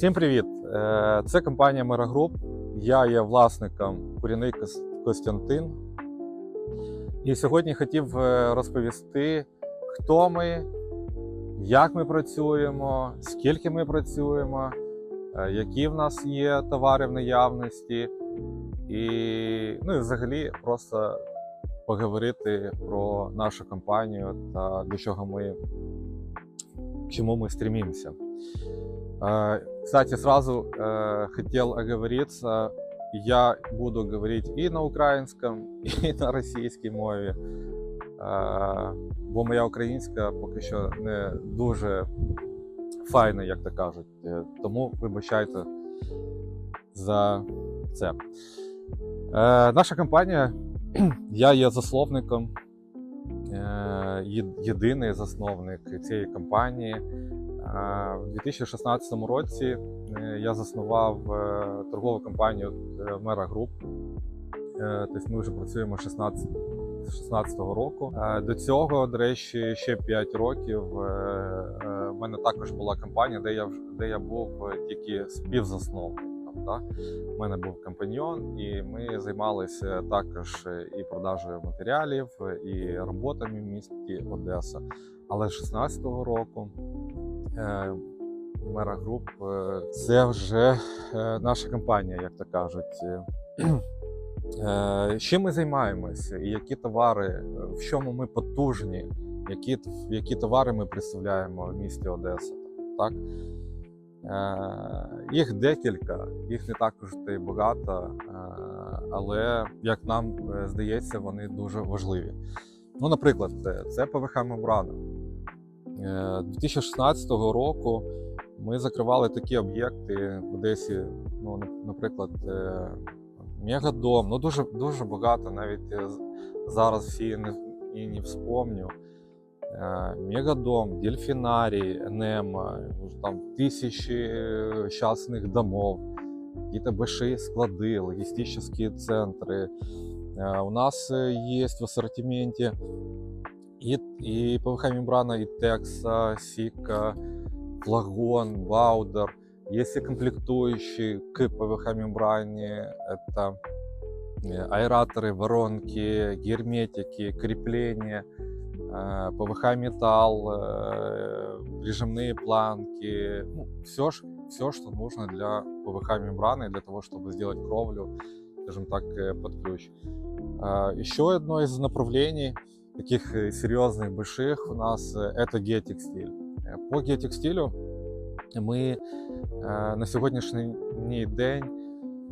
Всім привіт! Е, Це компанія Мерагруп. Я є власником Куріний Костянтин. І сьогодні хотів е, розповісти, хто ми, як ми працюємо, скільки ми працюємо, е, які в нас є товари в наявності, і, ну, і взагалі просто поговорити про нашу компанію та до чого ми, мы стремимся. Э, Кстати, сразу э, хотел оговориться, я буду говорить и на українському, і на російській мові. Е, Бо моя українська поки що не дуже файна, як то кажуть. Е, Тому вибачайте за це. Е, Наша компанія, я є засновником, е, єдиний засновник цієї компанії. Е, У 2016 році е, я заснував е, торгову компанію Мера Груп. Тобто ми вже працюємо 16 16-го року. До цього, до речі, ще 5 років в мене також була компанія, де я де я був тільки співзасновником. Да? У мене був компаньйон, і ми займалися також і продажею матеріалів, і роботами в місті Одеса. Але з 16-го року Мера Груп е, це вже е, наша компанія, як то кажуть. Е, Е, Чим ми займаємося, і які товари, е, в чому ми потужні, які, які товари ми представляємо в місті Одеса. Так? Е, Їх декілька, їх не також та й багато, е, але як нам е, здається, вони дуже важливі. Ну, наприклад, е, це ПВХ мембрана. Е, 2016 року ми закривали такі об'єкти в Одесі, ну, наприклад, е, Мегадом, ну дуже дуже багато, навіть е, зараз всі не, і не вспомню. Е, Мегадом, Дельфінарій, Енема, там тисячі частних домов, какие-то большие склады, логистические центры. Е, У нас е, есть в и, и ПВХ-мембрана, и Текса, Сика, Флагон, Баудер. Есть и комплектующие к ПВХ-мембране. Это э, аэраторы, воронки, герметики, крепления, э, ПВХ-металл, э, прижимные планки. Ну, все, все, что нужно для ПВХ-мембраны, для того, чтобы сделать кровлю, скажем так, под ключ. А, Еще одно из направлений, таких э, серьезных, больших у нас, э, это геотекстиль. Э, По геотекстилю ми е, на сьогоднішній день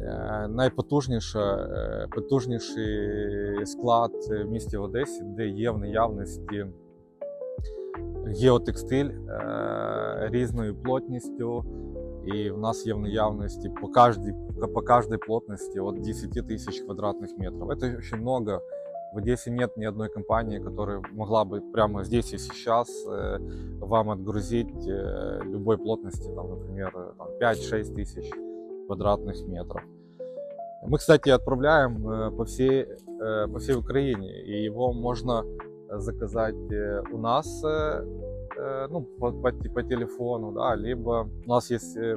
е, найпотужніша, е, потужніший склад в місті Одесі, де є в наявності геотекстиль е, різною плотністю. І в нас є в наявності по каждой, по каждой плотности от 10 тысяч квадратных метров. Это очень много. В Одессе нет ни одной компании, которая могла бы прямо здесь и сейчас э, вам отгрузить э, любой плотности, там, например, э, там, 5-6 тысяч квадратных метров. Мы, кстати, отправляем э, по всей, э, по всей Украине, и его можно заказать э, у нас э, э, ну, по, по, по телефону, да, либо у нас есть э,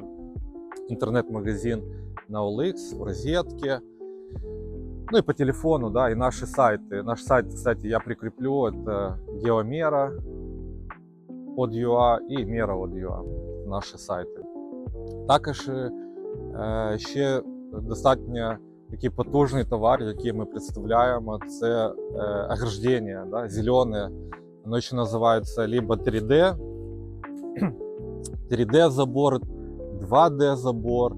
интернет-магазин на OLX, в розетке, ну и по телефону, да, и наши сайты. Наш сайт, кстати, я прикреплю, это Геомера от UA і Мера от UA, наші сайти. Також е, ще достатньо такий потужний товар, який ми представляємо, це е, ограждення, да, зелене. Воно ще називається либо 3D, 3D забор, 2D забор.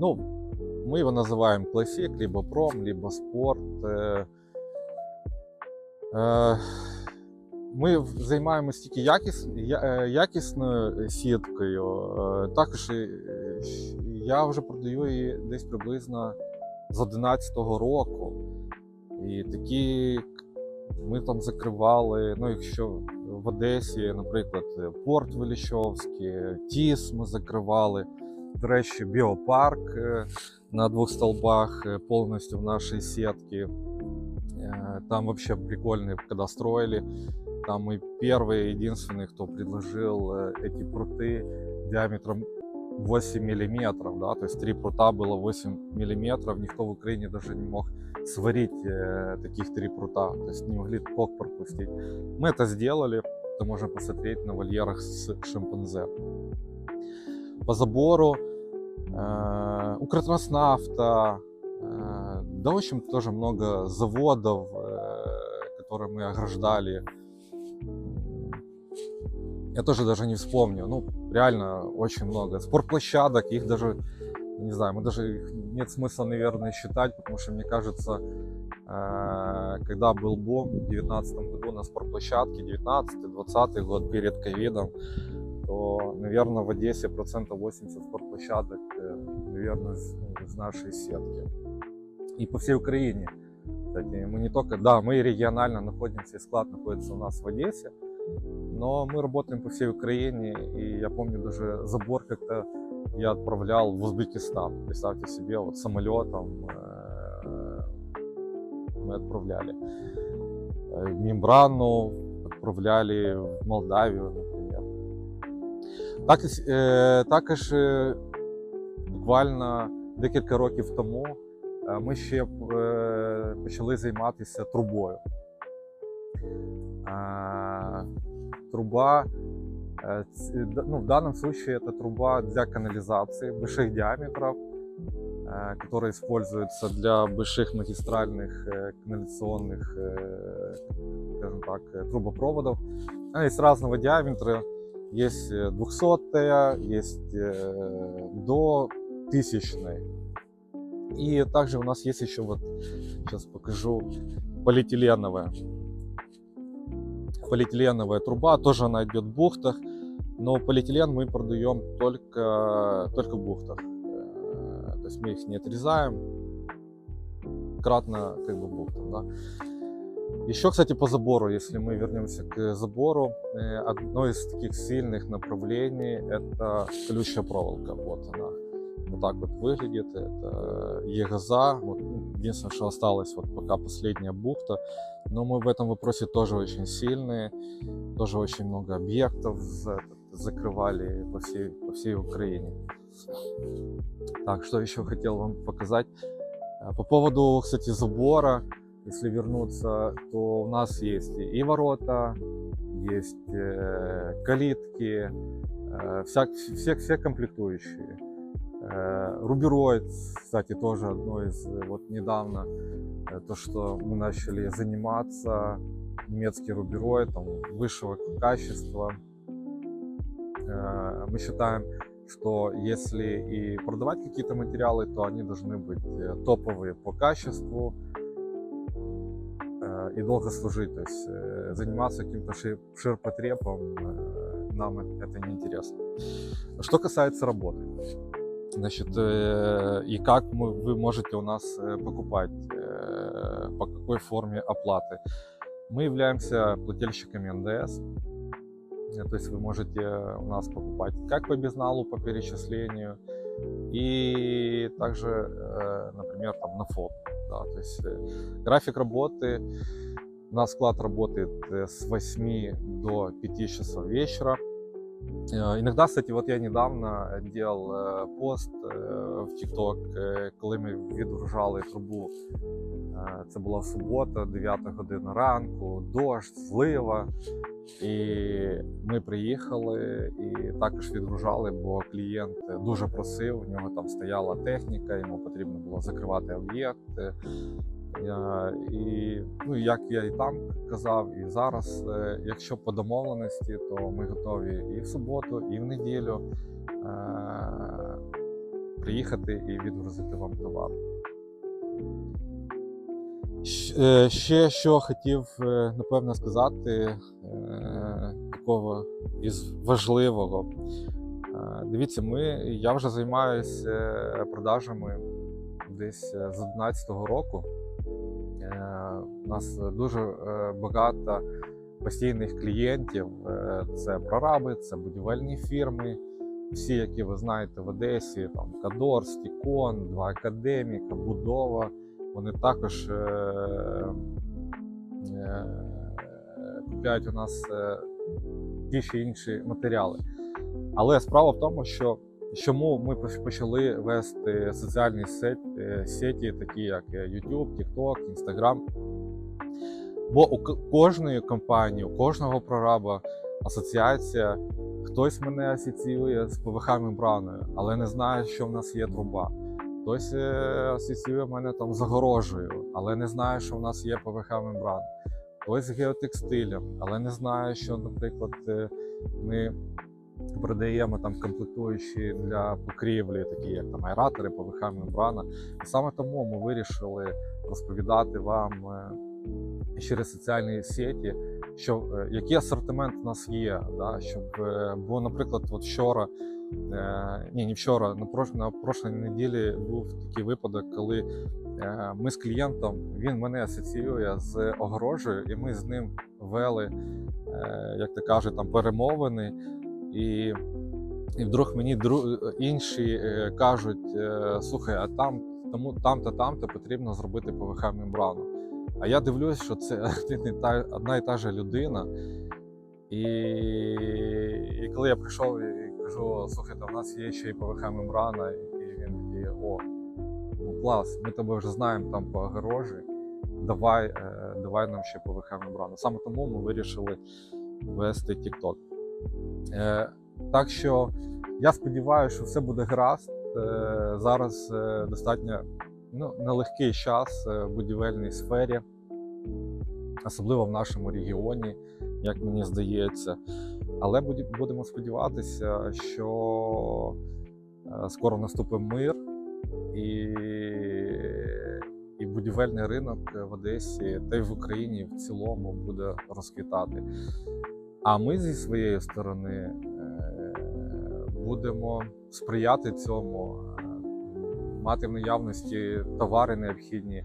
Ну, ми його називаємо Classic, либо Prom, либо Sport. Е, е, ми займаємося тільки якіс, якісною сіткою. Також я вже продаю її десь приблизно з 11-го року. І такі ми там закривали, ну якщо в Одесі, наприклад, Порт Величовський, Тіс ми закривали. До речі, біопарк е, на двох столбах е, повністю в нашій сітці. Э, Там вообще прикольно, когда строили. Там мы первые, единственные, кто предложил э, эти пруты диаметром 8 миллиметров, да, то есть три прута было 8 миллиметров, никто в Украине даже не мог сварить э, таких три прута, то есть не могли ток пропустить. Мы это сделали, это можно посмотреть на вольерах с шимпанзе. По забору э, Укртранснафта, э, да, в общем, тоже много заводов, э, которые мы ограждали. Я тоже даже не вспомню. Ну, реально очень много. Спортплощадок, их даже, не знаю, мы даже их нет смысла, наверное, считать, потому что, мне кажется, э, когда был бом в 2019 году на спортплощадке, 19-20 год перед ковидом, то, наверное, в Одессе процентов 80 спортплощадок, э, наверное, из нашей сетки. И по всей Украине. Кстати, мы не только, да, мы регионально находимся, и склад находится у нас в Одессе, но мы работаем по всей Украине, и я помню даже забор как-то я отправлял в Узбекистан. Представьте себе, вот самолетом э, мы отправляли. Э, Мембрану отправляли в Молдавію, наприклад. Так, і с- е, також е, буквально декілька років тому е, ми ще е, почали займатися трубою. А, труба, э, ц- д- ну, в данном случае это труба для канализации больших диаметров, э, которая используется для больших магистральных э, канализационных, э, скажем так, э, трубопроводов. Она есть разного диаметра, есть э, 200 есть э, до тысячной. И также у нас есть еще вот, сейчас покажу, полиэтиленовая полиэтиленовая труба, тоже она идет в бухтах, но полиэтилен мы продаем только, только в бухтах. Э, То есть мы их не отрезаем, кратно как бы бухтам, да. Еще, кстати, по забору, если мы вернемся к забору, э, одно из таких сильных направлений это колючая проволока. Вот она. Вот так вот выглядит. Это ЕГЗа. Вот, ну, единственное, что осталось вот пока последняя бухта. Но мы в этом вопросе тоже очень сильные. Тоже очень много объектов за- закрывали по всей, по всей Украине. Так, что еще хотел вам показать. Э, По поводу, кстати, забора, если вернуться, то у нас есть и ворота, есть э, калитки, э, вся, все, все комплектующие. Э, Рубероид, кстати, тоже одно из, вот недавно, то, что мы начали заниматься, немецкий рубероид, там, высшего качества. Мы считаем, что если и продавать какие-то материалы, то они должны быть топовые по качеству и долго служить. То есть э, заниматься каким-то шир- ширпотребом э, нам это не интересно. Что касается работы, значит, э, и как мы, вы можете у нас покупать, по какой форме оплаты. Мы являемся плательщиками НДС, то есть вы можете у нас покупать как по безналу, по перечислению, и также, например, там на фото. Да, то есть э, график работы, у нас склад работает э, с 8 до 5 часов вечера. Э, Иногда, кстати, вот я недавно делал э, пост э, в TikTok, е, коли ми відгружали трубу. Е, Це була субота, 9 година ранку, дощ, злива. І ми приїхали і також відгружали, бо клієнт дуже просив, у нього там стояла техніка, йому потрібно було закривати об'єкт. Е, І ну, як я і там казав, і зараз, е, якщо по домовленості, то ми готові і в суботу, і в неділю е, приїхати і відгрузити вам товар. Ще що хотів напевно сказати такого із важливого. Дивіться, ми, я вже займаюся продажами десь з 2011 року. Е, У нас дуже е, багато постійних клієнтів. Е, Це прораби, це будівельні фірми. Всі, які ви знаєте в Одесі, там Кадор, Стікон, два академіка, будова. Вони також купляють у нас ті чи інші матеріали. Але справа в тому, що Чому ми почали вести соціальні е, сеті, такі як е, YouTube, TikTok, Instagram? Бо у кожної компанії, у кожного прораба асоціація, хтось мене асоціює з ПВХ мембраною, але не знає, що в нас є труба. Хтось е, асоціює мене там загорожею, але не знає, що в нас є ПВХ мембрана. Хтось з геотекстилем, але не знає, що, наприклад, е, ми продаємо там комплектуючі для покрівлі, такі як там аератори, ПВХ мембрана. І саме тому ми вирішили розповідати вам е, через соціальні сеті, що е, який асортимент у нас є. Да? Щоб, е, бо, наприклад, от вчора, ні, не вчора, на, прош, на прошлій неділі був такий випадок, коли ми з клієнтом, він мене асоціює з огорожею, і ми з ним вели, як то кажуть, там перемовини. І, і вдруг мені дру, інші е, кажуть: е, слухай, а там тому там-то, там-то потрібно зробити ПВХ мембрану. А я дивлюсь, що це одна і та же людина. І, і коли я прийшов і кажу, слухайте, у нас є ще і ПВХ мембрана, і він такий, о, ну клас, ми тебе вже знаємо там по огорожі. Давай, е, давай нам ще ПВХ мембрану. Саме тому ми вирішили вести TikTok. Е, так що я сподіваюся, що все буде гаразд. Е, зараз е, достатньо ну, нелегкий час в будівельній сфері, особливо в нашому регіоні, як мені здається. Але будемо сподіватися, що скоро наступить мир і, і будівельний ринок в Одесі та й в Україні в цілому буде розквітати. А ми зі своєї сторони е, будемо сприяти цьому, е, мати в наявності товари необхідні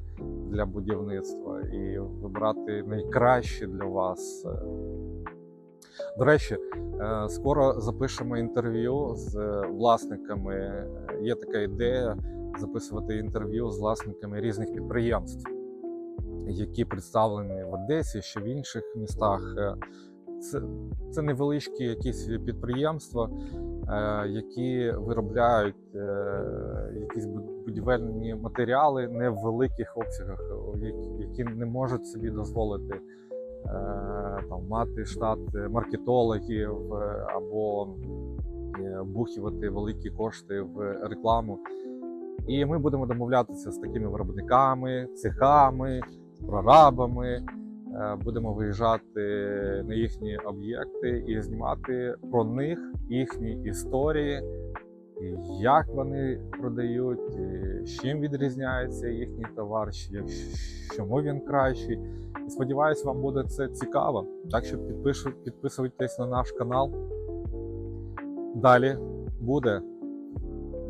для будівництва і вибрати найкраще для вас. е. До речі, скоро запишемо інтерв'ю з власниками. Є така ідея записувати інтерв'ю з власниками різних підприємств, які представлені в Одесі, ще в інших містах. Е, Це, це невеличкі якісь підприємства, е, які виробляють е, якісь будівельні матеріали не в великих обсягах, які- які не можуть собі дозволити е, там, мати штат маркетологів е, або е, бухівати великі кошти в рекламу. І ми будемо домовлятися з такими виробниками, цехами, прорабами. Е, Будемо виїжджати на їхні об'єкти і знімати про них їхні історії, як вони продають, чим відрізняється їхній товар, чому він кращий. І сподіваюсь, вам буде це цікаво. Так що підписуйтесь на наш канал. Далі буде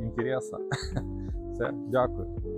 інтересно. Все, дякую.